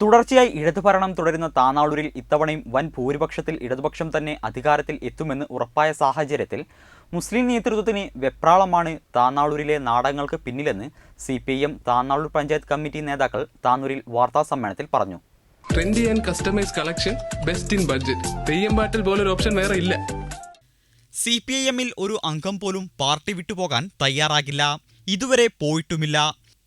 തുടർച്ചയായി ഇടതുഭരണം തുടരുന്ന താനാളൂരിൽ ഇത്തവണയും വൻ ഭൂരിപക്ഷത്തിൽ ഇടതുപക്ഷം തന്നെ അധികാരത്തിൽ എത്തുമെന്ന് ഉറപ്പായ സാഹചര്യത്തിൽ മുസ്ലിം നേതൃത്വത്തിന് വെപ്രാളമാണ് താനാളൂരിലെ നാടകങ്ങൾക്ക് പിന്നിലെന്ന് C P I M Tanalur panchayat committee നേതാക്കൾ താനൂരിൽ വാർത്താസമ്മേളനത്തിൽ പറഞ്ഞു. Trendy and customise collection best in budget theyyam പാട്ടിൽ പോലൊരു ഓപ്ഷൻ വേറെ ഇല്ല. സി പി ഐ എമ്മിൽ ഒരു അംഗം പോലും പാർട്ടി വിട്ടുപോകാൻ തയ്യാറാകില്ല. ഇതുവരെ പോയിട്ടുമില്ല.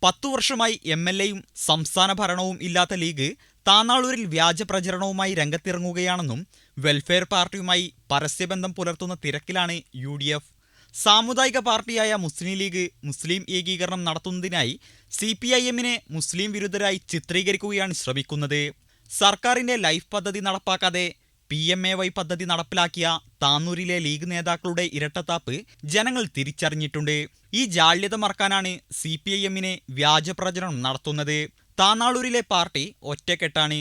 പത്തു വർഷമായി എം എൽ എയും സംസ്ഥാന ഭരണവും ഇല്ലാത്ത ലീഗ് താനാളൂരിൽ വ്യാജ പ്രചരണവുമായി രംഗത്തിറങ്ങുകയാണെന്നും വെൽഫെയർ പാർട്ടിയുമായി പരസ്യബന്ധം പുലർത്തുന്ന തിരക്കിലാണ് യു ഡി എഫ്. സാമുദായിക പാർട്ടിയായ മുസ്ലിം ലീഗ് മുസ്ലിം ഏകീകരണം നടത്തുന്നതിനായി സി പി ഐ എമ്മിനെ മുസ്ലിം വിരുദ്ധരായി ചിത്രീകരിക്കുകയാണ് ശ്രമിക്കുന്നത്. സർക്കാരിന്റെ ലൈഫ് പദ്ധതി നടപ്പാക്കാതെ പി എം എ വൈ പദ്ധതി നടപ്പിലാക്കിയ താന്നൂരിലെ ലീഗ് നേതാക്കളുടെ ഇരട്ടത്താപ്പ് ജനങ്ങൾ തിരിച്ചറിഞ്ഞിട്ടുണ്ട്. ഈ ജാള്യത മറക്കാനാണ് സി പി ഐ എമ്മിനെ വ്യാജപ്രചരണം നടത്തുന്നത്. താന്നാളൂരിലെ പാർട്ടി ഒറ്റക്കെട്ടാണ്.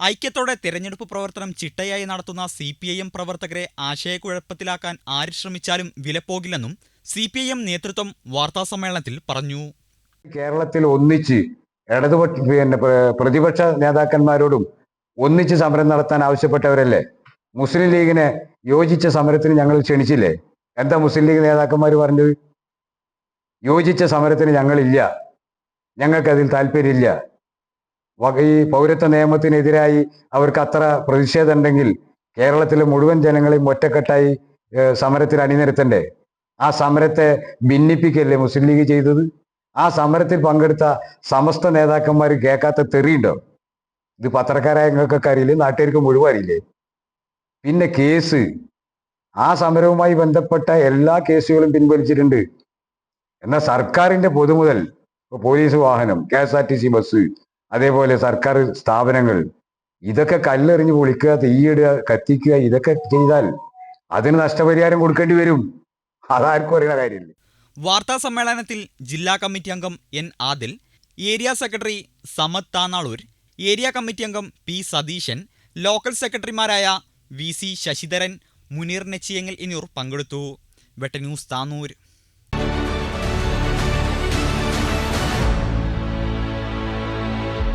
ഐക്യത്തോടെ തിരഞ്ഞെടുപ്പ് പ്രവർത്തനം ചിട്ടയായി നടത്തുന്ന സി പി ഐ എം പ്രവർത്തകരെ ആശയക്കുഴപ്പത്തിലാക്കാൻ ആര് ശ്രമിച്ചാലും വിലപ്പോകില്ലെന്നും സി പി ഐ എം നേതൃത്വം വാർത്താസമ്മേളനത്തിൽ പറഞ്ഞു. കേരളത്തിൽ ഒന്നിച്ച് ഇടതുപക്ഷ പിന്നെ പ്രതിപക്ഷ നേതാക്കന്മാരോടും ഒന്നിച്ച് സമരം നടത്താൻ ആവശ്യപ്പെട്ടവരല്ലേ? മുസ്ലിം ലീഗിനെ യോജിച്ച സമരത്തിന് ഞങ്ങൾ ക്ഷണിച്ചില്ലേ? എന്താ മുസ്ലിം ലീഗ് നേതാക്കന്മാർ പറഞ്ഞത്? യോജിച്ച സമരത്തിന് ഞങ്ങളില്ല. ഞങ്ങൾക്കതിൽ താല്പര്യമില്ല. ഈ പൗരത്വ നിയമത്തിനെതിരായി അവർക്ക് അത്ര പ്രതിഷേധം ഉണ്ടെങ്കിൽ കേരളത്തിലെ മുഴുവൻ ജനങ്ങളെയും ഒറ്റക്കെട്ടായി സമരത്തിൽ അണിനിരത്തണ്ടേ? ആ സമരത്തെ ഭിന്നിപ്പിക്കല്ലേ മുസ്ലിം ലീഗ് ചെയ്തത്? ആ സമരത്തിൽ പങ്കെടുത്ത സമസ്ത നേതാക്കന്മാർ കേൾക്കാത്ത തെറിയുണ്ടോ? ഇത് പത്രക്കാരായ നിങ്ങൾക്കൊക്കെ അറിയില്ലേ? നാട്ടുകാർക്ക് മുഴുവൻ അറിയില്ലേ? പിന്നെ കേസ്. ആ സമരവുമായി ബന്ധപ്പെട്ട എല്ലാ കേസുകളും പിൻവലിച്ചിട്ടുണ്ട്. എന്നാൽ സർക്കാരിന്റെ പൊതുമുതൽ പോലീസ് വാഹനം K S R T C bus അതേപോലെ സർക്കാർ സ്ഥാപനങ്ങൾ ഇതൊക്കെ കല്ലെറിഞ്ഞ് പൊളിക്കുക തീയിടുക കത്തിക്കുക ഇതൊക്കെ ചെയ്താൽ അതിന് നഷ്ടപരിഹാരം കൊടുക്കേണ്ടി വരും. അതാർക്കും അറിയുന്ന കാര്യമില്ല. വാർത്താ സമ്മേളനത്തിൽ ജില്ലാ കമ്മിറ്റി അംഗം N Adil area secretary Samad Tanalur area committee അംഗം പി സതീശൻ ലോക്കൽ സെക്രട്ടറിമാരായ വി സി ശശിധരൻ മുനീർ നെച്ചിയങ്ങൽ എന്നിവർ പങ്കെടുത്തു. വെട്ട ന്യൂസ് താനൂർ